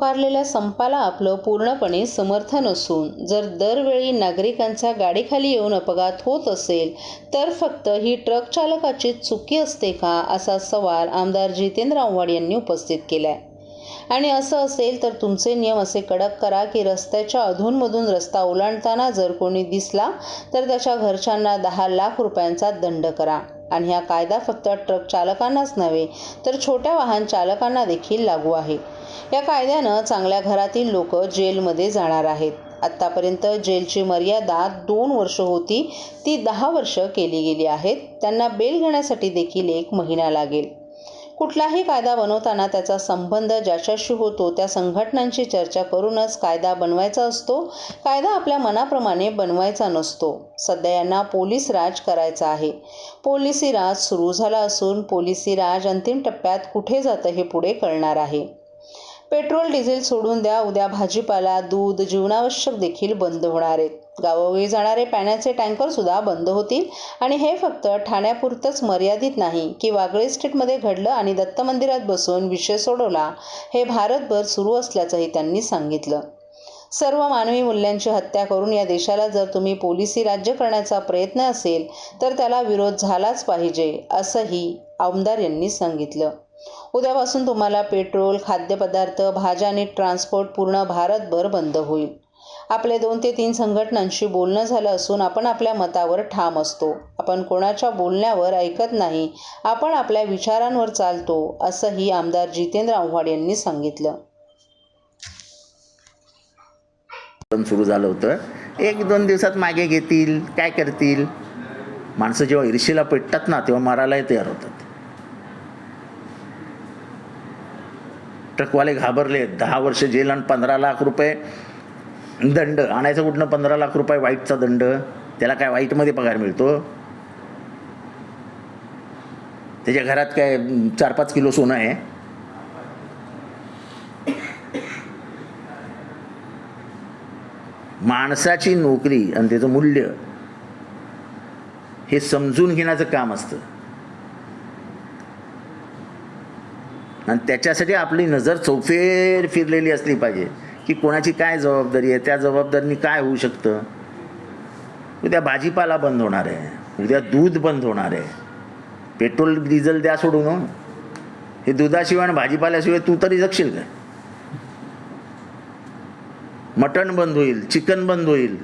पुकारलेल्या संपाला आपलं पूर्णपणे समर्थन असून जर दरवेळी नागरिकांचा गाडीखाली येऊन अपघात होत असेल तर फक्त ही ट्रक चालकाची चुकी असते का असा सवाल आमदार जितेंद्र आव्हाड यांनी उपस्थित केला आहे आणि असं असेल तर तुमचे नियम असे कडक करा की रस्त्याच्या अधूनमधून रस्ता ओलांडताना जर कोणी दिसला तर त्याच्या घरच्यांना दहा लाख रुपयांचा दंड करा. आणि हा कायदा फक्त ट्रक चालकांनाच नव्हे तर छोट्या वाहन चालकांना देखील लागू आहे. या कायद्यानं चांगल्या घरातील लोक जेलमध्ये जाणार आहेत. आत्तापर्यंत जेलची मर्यादा दोन वर्ष होती ती दहा वर्ष केली गेली आहेत. त्यांना बेल घेण्यासाठी देखील एक महिना लागेल. कुठलाही कायदा बनवताना त्याचा संबंध ज्याच्याशी होतो त्या संघटनांची चर्चा करूनच कायदा बनवायचा असतो कायदा आपल्या मनाप्रमाणे बनवायचा नसतो. सध्या यांना पोलीस राज करायचा आहे. पोलिसी राज सुरू झाला असून पोलिसी राज अंतिम टप्प्यात कुठे जातं हे पुढे कळणार आहे. पेट्रोल डिझेल सोडून द्या उद्या भाजीपाला दूध जीवनावश्यक देखील बंद होणार आहेत. गावोगावी जाणारे पाण्याचे टँकरसुद्धा बंद होतील. आणि हे फक्त ठाण्यापुरतंच मर्यादित नाही की वागळे स्ट्रीटमध्ये घडलं आणि दत्त मंदिरात बसून विषय सोडवला हे भारतभर सुरू असल्याचंही त्यांनी सांगितलं. सर्व मानवी मूल्यांची हत्या करून या देशाला जर तुम्ही पोलिसी राज्य करण्याचा प्रयत्न असेल तर त्याला विरोध झालाच पाहिजे असंही आमदार यांनी सांगितलं. उद्यापासून तुम्हाला पेट्रोल खाद्यपदार्थ भाज्या आणि ट्रान्सपोर्ट पूर्ण भारतभर बंद होईल. आपले दोन ते तीन संघटनांशी बोलणं झालं असून आपण आपल्या मतावर ठाम असतो. आपण कोणाच्या बोलण्यावर ऐकत नाही. आपण आपल्या विचारांवर चालतो असंही आमदार जितेंद्र आव्हाड यांनी सांगितलं. पण सुरू झालं होतं. एक दोन दिवसात मागे घेतील काय करतील? माणसं जेव्हा ईर्षेला पेटतात ना तेव्हा मारायलाही तयार होतात. ट्रकवाले घाबरले दहा वर्ष जेल आणि पंधरा लाख रुपये दंड. आणायचं कुठनं? पंधरा लाख रुपये वाईटचा दंड. त्याला काय वाईटमध्ये पगार मिळतो? त्याच्या घरात काय चार पाच किलो सोनं आहे? माणसाची नोकरी आणि त्याचं मूल्य हे समजून घेण्याचं काम असतं. आणि त्याच्यासाठी आपली नजर चौफेर फिरलेली असली पाहिजे. की कोणाची काय जबाबदारी आहे? त्या जबाबदारीने काय होऊ शकतं? उद्या भाजीपाला बंद होणार आहे. उद्या दूध बंद होणार आहे. पेट्रोल डिझेल द्या सोडून हे. दुधाशिवाय आणि भाजीपाल्याशिवाय तू तरी जगशील काय? मटण बंद होईल चिकन बंद होईल.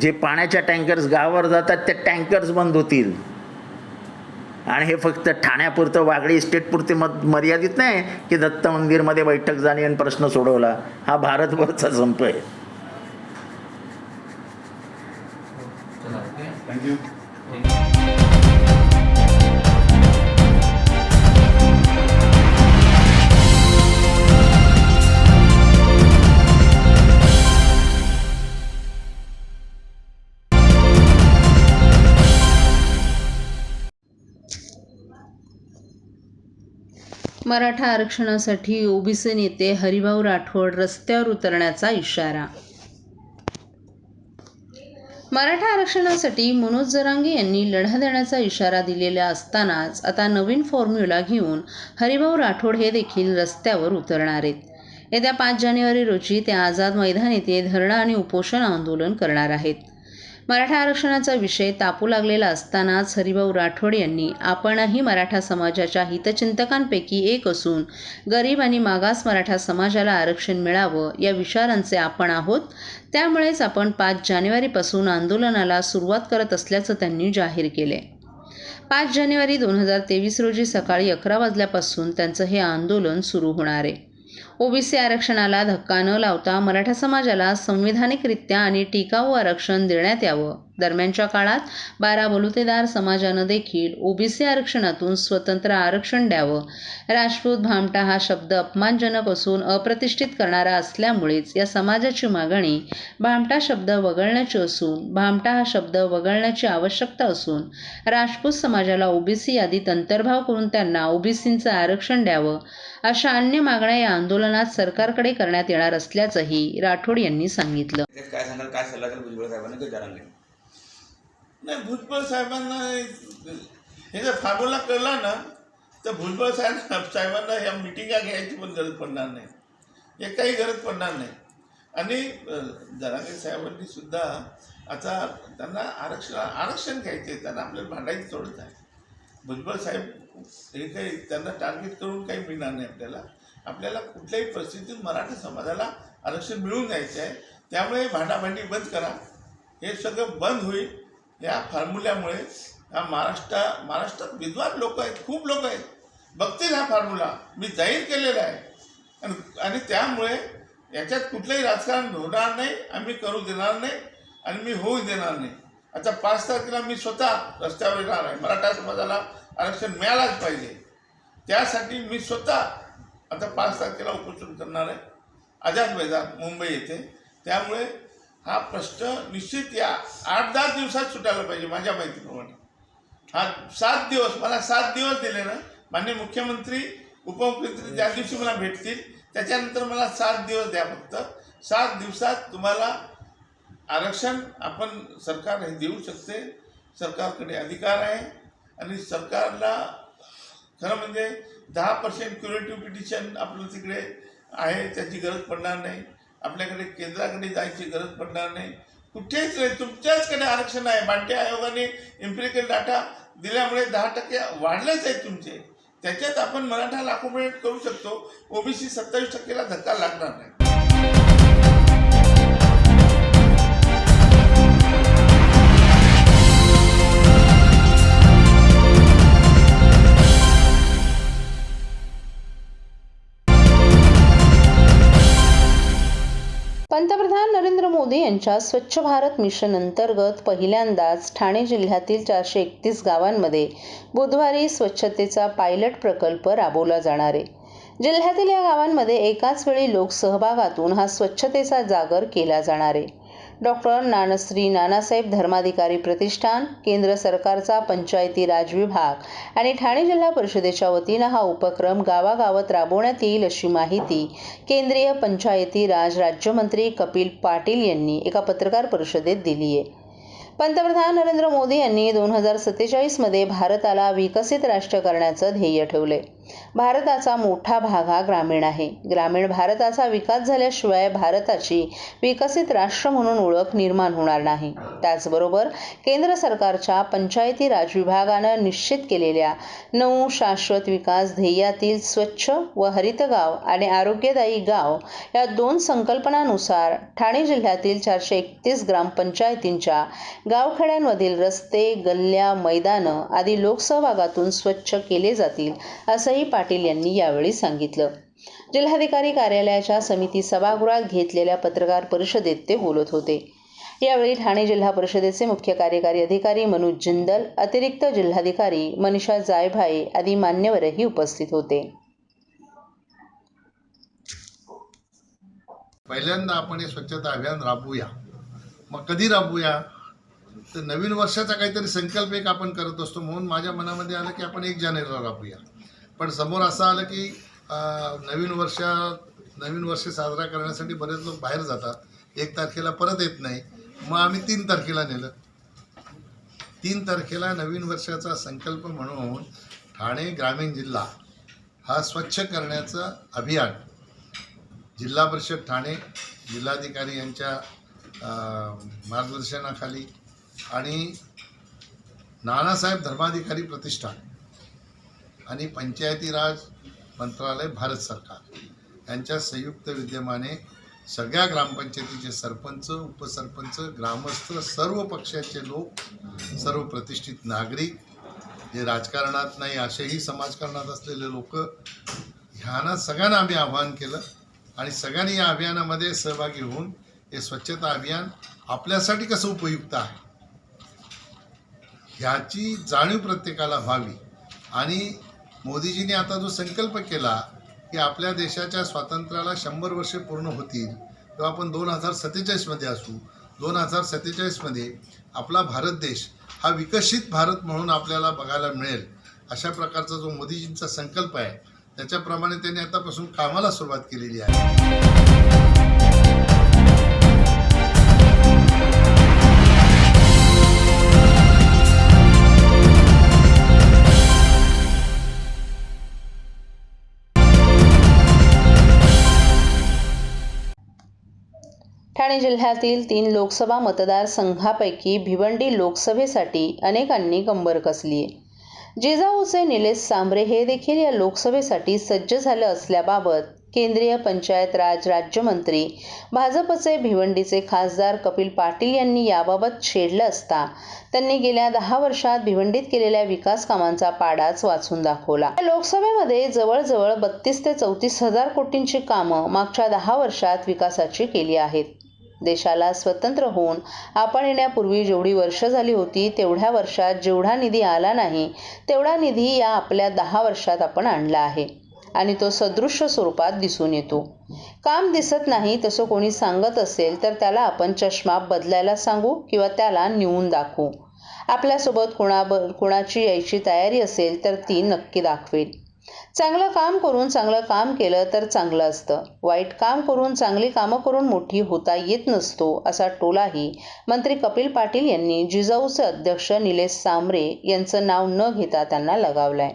जे पाण्याच्या टँकर्स गावावर जातात त्या टँकर्स बंद होतील. आणि हे फक्त ठाण्यापुरतं वागळी इस्टेटपुरते मत मर्यादित नाही की दत्त मंदिरमध्ये बैठक झाली आणि प्रश्न सोडवला. हा भारतभरचा संप आहे. मराठा आरक्षणासाठी ओबीसी नेते हरिभाऊ राठोड रस्त्यावर उतरण्याचा इशारा. मराठा आरक्षणासाठी मनोज जरांगे यांनी लढा देण्याचा इशारा दिलेला असतानाच आता नवीन फॉर्म्युला घेऊन हरिभाऊ राठोड हे देखील रस्त्यावर उतरणार आहेत. येत्या पाच जानेवारी रोजी ते आझाद मैदान येथे धरणं आणि उपोषण आंदोलन करणार आहेत. मराठा आरक्षणाचा विषय तापू लागलेला असतानाच हरिभाऊ राठोड यांनी आपणही मराठा समाजाच्या हितचिंतकांपैकी एक असून गरीब आणि मागास मराठा समाजाला आरक्षण मिळावं या विचारांचे आपण आहोत. त्यामुळेच आपण पाच जानेवारीपासून आंदोलनाला सुरुवात करत असल्याचं त्यांनी जाहीर केले. पाच जानेवारी दोन हजार तेवीस रोजी सकाळी अकरा वाजल्यापासून त्यांचं हे आंदोलन सुरू होणार आहे. ओबीसी आरक्षणाला धक्का न लावता मराठा समाजाला संविधानिकरित्या आणि टिकाऊ आरक्षण देण्यात यावं. दरम्यानच्या काळात बारा बलुतेदार समाजानं देखील ओबीसी आरक्षणातून स्वतंत्र आरक्षण द्यावं. राजपूत भामटा हा शब्द अपमानजनक असून अप्रतिष्ठित करणारा असल्यामुळेच या समाजाची मागणी भामटा शब्द वगळण्याची असून भामटा हा शब्द वगळण्याची आवश्यकता असून राजपूत समाजाला ओबीसी यादीत अंतर्भाव करून त्यांना ओबीसींचं आरक्षण द्यावं अशा अन्य मागण्या या आंदोलनात सरकारकडे करण्यात येणार असल्याचंही राठोड यांनी सांगितलं. काय सांगाल? काय सल्ला भुजबळ साहेबांना नाही भुजबळ साहेबांना हे जर फार्मुला कळला ना तर भुजबळ साहेब साहेबांना ह्या मिटिंगा घ्यायची पण गरज पडणार नाही. हे काही गरज पडणार नाही. आणि अं, जरांगे साहेबांनी सुद्धा आता त्यांना आरक्षण आरक्षण घ्यायचे आहे, त्यांना आपल्याला भांडायचं थोडंच आहे. भुजबळ साहेब हे काही त्यांना टार्गेट करून काही मिळणार नाही आपल्याला. आपल्याला कुठल्याही परिस्थितीत मराठा समाजाला आरक्षण मिळवून द्यायचं आहे त्यामुळे भांडाभांडी बंद करा. हे सगळं बंद होईल. या फॉर्म्युल्यामुळे हा महाराष्ट्र महाराष्ट्रात विद्वान लोक आहेत खूप लोक आहेत. बघतील हा फॉर्म्युला. मी जाहीर केलेला आहे. आणि आणि त्यामुळे याच्यात कुठलंही राजकारण होणार नाही आम्ही करू देणार नाही आणि मी होऊ देणार नाही. आता पाच तारखेला मी स्वतः रस्त्यावर येणार आहे. मराठा समाजाला आरक्षण मिळालाच पाहिजे. त्यासाठी मी स्वतः आता पाच तारखेला उपोषण करणार आहे. आझाद मैदान मुंबई येथे. त्यामुळे हा प्रश्न निश्चित या आठ दहा दिवसात सुटायला पाहिजे माझ्या माहितीप्रमाणे. हा सात दिवस मला सात दिवस दिले ना मान्य मुख्यमंत्री उपमुख्यमंत्री ज्या दिवशी मला भेटतील त्याच्यानंतर मला सात दिवस द्या फक्त. सात दिवसात तुम्हाला आरक्षण आपण सरकार हे देऊ शकते. सरकारकडे अधिकार आहे आणि सरकारला खरं म्हणजे दहा पर्सेंट क्युरेटिव्ह पिटिशन आपलं तिकडे आहे त्याची गरज पडणार नाही. आपल्याकडे केंद्राकडे जायची गरज पडणार नाही. कुठेच नाही तुमच्याचकडे आरक्षण आहे. बांटे आयोगाने इम्पिरिकल डाटा दिल्यामुळे दहा टक्के वाढलेच आहेत तुमचे. त्याच्यात आपण मराठा अकोमोडेट करू शकतो. ओबीसी सत्तावीस टक्केला धक्का लागणार नाही. पंतप्रधान नरेंद्र मोदी यांच्या स्वच्छ भारत मिशन अंतर्गत पहिल्यांदाच ठाणे जिल्ह्यातील चारशे एकतीस गावांमध्ये बुधवारी स्वच्छतेचा पायलट प्रकल्प राबवला जाणार आहे. जिल्ह्यातील या गावांमध्ये एकाच वेळी लोकसहभागातून हा स्वच्छतेचा जागर केला जाणार आहे. डॉक्टर नानश्री नानासाहेब धर्माधिकारी प्रतिष्ठान केंद्र सरकारचा पंचायती राज विभाग आणि ठाणे जिल्हा परिषदेच्या वतीनं हा उपक्रम गावागावात राबवण्यात येईल अशी माहिती केंद्रीय पंचायती राज राज्यमंत्री कपिल पाटील यांनी एका पत्रकार परिषदेत दिली आहे. पंतप्रधान नरेंद्र मोदी यांनी दोन हजार सत्तेचाळीसमध्ये भारताला विकसित राष्ट्र करण्याचं ध्येय ठेवले भारताचा मोठा भाग हा ग्रामीण आहे. ग्रामीण भारताचा विकास झाल्याशिवाय भारताची विकसित राष्ट्र म्हणून ओळख निर्माण होणार नाही. त्याचबरोबर केंद्र सरकारच्या पंचायती राज विभागानं निश्चित केलेल्या नऊ शाश्वत विकास ध्येयातील स्वच्छ व हरित गाव आणि आरोग्यदायी गाव या दोन संकल्पनानुसार ठाणे जिल्ह्यातील चारशे एकतीस ग्रामपंचायतींच्या गावखेड्यांमधील रस्ते गल्ल्या मैदानं आदी लोकसहभागातून स्वच्छ केले जातील असंही पाटील यांनी यावेळी सांगितलं. जिल्हाधिकारी कार्यालयाच्या समिती सभागृहात घेतलेल्या पत्रकार परिषदेत ते बोलत होते. यावेळी ठाणे जिल्हा परिषदेचे मुख्य कार्यकारी अधिकारी मनोज जिंदल अतिरिक्त जिल्हाधिकारी मनीषा जायभाये आदी मान्यवरही उपस्थित होते. पहिल्यांदा आपण हे स्वच्छता अभियान राबवूया. मग कधी राबवूया? तर नवीन वर्षाचा काहीतरी संकल्प एक आपण करत असतो म्हणून माझ्या मनामध्ये आलं की आपण एक जानेवारीला राबवूया. पण समोर असं आलं की नवीन वर्षात नवीन वर्ष साजरा करण्यासाठी बरेच लोक बाहेर जातात. एक तारखेला परत येत नाही. मग आम्ही तीन तारखेला नेलं. तीन तारखेला नवीन वर्षाचा संकल्प म्हणून ठाणे ग्रामीण जिल्हा हा स्वच्छ करण्याचं अभियान जिल्हा परिषद ठाणे जिल्हाधिकारी यांच्या मार्गदर्शनाखाली आणि नानासाहेब धर्माधिकारी प्रतिष्ठान आणि पंचायती राज मंत्रालय भारत सरकार. यांच्या संयुक्त विद्यमाने सगळ्या ग्रामपंचायतीचे सरपंच उपसरपंच ग्रामस्थ सर्व पक्षाचे लोक सर्व प्रतिष्ठित नागरिक जे राजकारणात नाही असेही समाजकारणात असलेले लोक ह्यांना सगळ्यांना आम्ही आवाहन केलं आणि सगळ्यांनी या अभियानामध्ये सहभागी होऊन हे स्वच्छता अभियान आपल्यासाठी कसं उपयुक्त आहे ह्याची जाणीव प्रत्येकाला व्हावी आणि मोदीजींनी आता जो संकल्प केला की आपल्या देशाच्या स्वातंत्र्याला शंभर वर्षे पूर्ण होतील तेव्हा आपण दोन हजार सत्तेचाळीसमध्ये असू दोन हजार सत्तेचाळीसमध्ये आपला भारत देश हा विकसित भारत म्हणून आपल्याला बघायला मिळेल अशा प्रकारचा जो मोदीजींचा संकल्प आहे त्याच्याप्रमाणे त्यांनी आतापासून कामाला सुरुवात केलेली आहे. ठाणे जिल्ह्यातील तीन लोकसभा मतदारसंघापैकी भिवंडी लोकसभेसाठी अनेकांनी कंबर कसली. आहे जिजाऊचे निलेश सांबरे हे देखील या लोकसभेसाठी सज्ज झालं असल्याबाबत केंद्रीय पंचायत राज राज्यमंत्री भाजपचे भिवंडीचे खासदार कपिल पाटील यांनी याबाबत छेडलं असता त्यांनी गेल्या दहा वर्षात भिवंडीत केलेल्या विकास कामांचा पाडाच वाचून दाखवला. या लोकसभेमध्ये जवळजवळ बत्तीस ते चौतीस हजार कोटींची कामं मागच्या दहा वर्षात विकासाची केली आहेत. देशाला स्वतंत्र होऊन आपण येण्यापूर्वी जेवढी वर्ष झाली होती तेवढ्या वर्षात जेवढा निधी आला नाही तेवढा निधी या आपल्या दहा वर्षात आपण आणला आहे. आणि तो सदृश्य स्वरूपात दिसून येतो. काम दिसत नाही तसं कोणी सांगत असेल तर त्याला आपण चष्मा बदलायला सांगू किंवा त्याला नेऊन दाखवू. आपल्यासोबत कोणाब कोणाची यायची तयारी असेल तर ती नक्की दाखवेल. चांगलं काम करून चांगलं काम केलं तर चांगलं असतं. वाईट काम करून चांगली कामं करून मोठी होता येत नसतो असा टोलाही मंत्री कपिल पाटील यांनी जिजाऊचे अध्यक्ष निलेश सांबरे यांचं नाव न घेता त्यांना लगावलाय.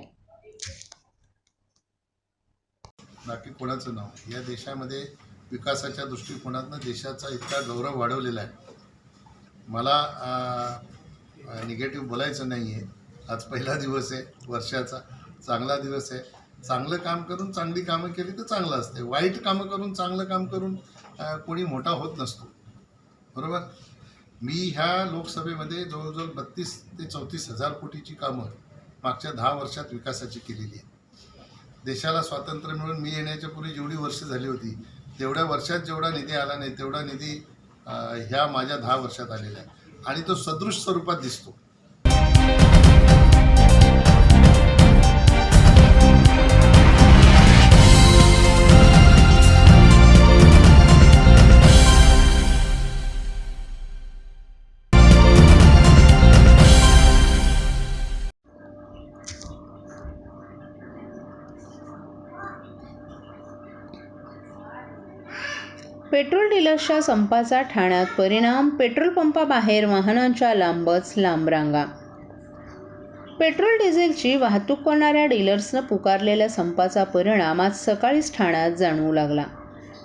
बाकी कोणाचं नाव? या देशामध्ये विकासाच्या दृष्टिकोनातनं देशाचा इतका गौरव वाढवलेला आहे. मला निगेटिव्ह बोलायचं नाही आहे आज पहिला दिवस आहे वर्षाचा. चांगला दिवस आहे. चांगलं काम करून चांगली कामं केली तर चांगलं असते. वाईट कामं करून चांगलं काम करून कोणी मोठा होत नसतो. बरोबर? मी ह्या लोकसभेमध्ये जवळजवळ बत्तीस ते चौतीस हजार कोटीची कामं मागच्या दहा वर्षात विकासाची केलेली आहे देशाला स्वातंत्र्य मिळून मी येण्याच्या पूर्वी जेवढी वर्ष झाली होती तेवढ्या वर्षात जेवढा निधी आला नाही तेवढा निधी ह्या माझ्या दहा वर्षात आलेला आहे. आणि तो सदृश स्वरूपात दिसतो. पेट्रोल संपाचा ठाण्यात परिणाम पेट्रोल पंपाबाहेर वाहनांच्या लांबच लांब रांगा पेट्रोल डिझेलची वाहतूक करणाऱ्या डीलर्सनं पुकारलेल्या संपाचा परिणाम आज सकाळीच ठाण्यात जाणवू लागला.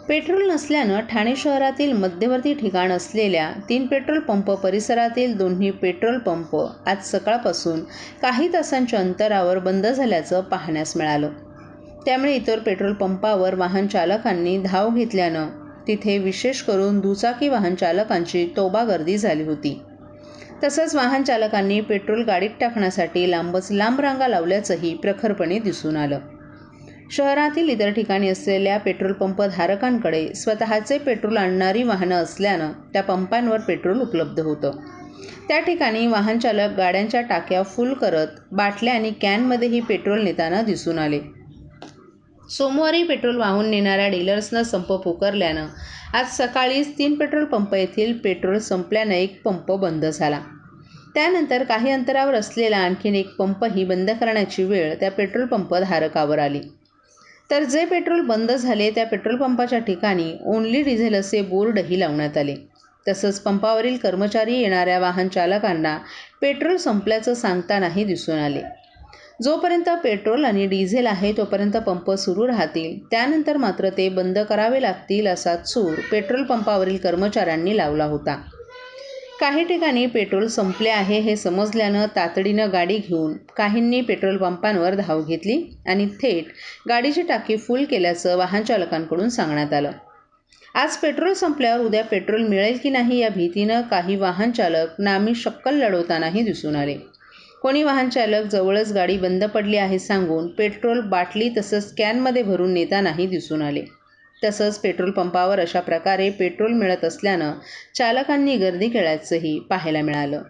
पेट्रोल नसल्यानं ठाणे शहरातील मध्यवर्ती ठिकाण असलेल्या तीन पेट्रोल पंप परिसरातील दोन्ही पेट्रोल पंप आज सकाळपासून काही तासांच्या अंतरावर बंद झाल्याचं पाहण्यास मिळालं. त्यामुळे इतर पेट्रोल पंपावर वाहन चालकांनी धाव घेतल्यानं तिथे विशेष करून दुचाकी वाहनचालकांची तोबा गर्दी झाली होती. तसंच वाहनचालकांनी पेट्रोल गाडीत टाकण्यासाठी लांबच लांब रांगा लावल्याचंही प्रखरपणे दिसून आलं. शहरातील इतर ठिकाणी असलेल्या पेट्रोल पंप धारकांकडे स्वतःचे पेट्रोल आणणारी वाहनं असल्यानं त्या पंपांवर पेट्रोल उपलब्ध होतं. त्या ठिकाणी वाहनचालक गाड्यांच्या टाक्या फुल करत बाटल्या आणि कॅनमध्येही पेट्रोल नेताना दिसून आले. सोमवारी पेट्रोल वाहून नेणाऱ्या डीलर्सनं संप पुकारल्यानं आज सकाळीच तीन पेट्रोल पंप येथील पेट्रोल संपल्यानं एक पंप बंद झाला. त्यानंतर काही अंतरावर असलेला आणखीन एक पंपही बंद करण्याची वेळ त्या पेट्रोल पंप धारकावर आली. तर जे पेट्रोल बंद झाले त्या पेट्रोल पंपाच्या ठिकाणी ओनली डिझेल असे बोर्डही लावण्यात आले. तसंच पंपावरील कर्मचारी येणाऱ्या वाहन चालकांना पेट्रोल संपल्याचं सांगतानाही दिसून आले. जोपर्यंत पेट्रोल आणि डिझेल आहे तोपर्यंत पंप सुरू राहतील. त्यानंतर मात्र ते बंद करावे लागतील असा चूर पेट्रोल पंपावरील कर्मचाऱ्यांनी लावला होता. काही ठिकाणी पेट्रोल संपले आहे हे समजल्यानं तातडीनं गाडी घेऊन काहींनी पेट्रोल पंपांवर धाव घेतली आणि थेट गाडीची टाकी फुल केल्याचं वाहन चालकांकडून सांगण्यात आलं. आज पेट्रोल संपल्यावर उद्या पेट्रोल मिळेल की नाही या भीतीनं काही वाहन चालक नामी शक्कल लढवतानाही दिसून आले. कोणी वाहनचालक जवळच गाडी बंद पडली आहे सांगून पेट्रोल बाटली तसंच कॅनमध्ये भरून नेतानाही दिसून आले. तसंच पेट्रोल पंपावर अशा प्रकारे पेट्रोल मिळत असल्यानं चालकांनी गर्दी केल्याचंही पाहायला मिळालं.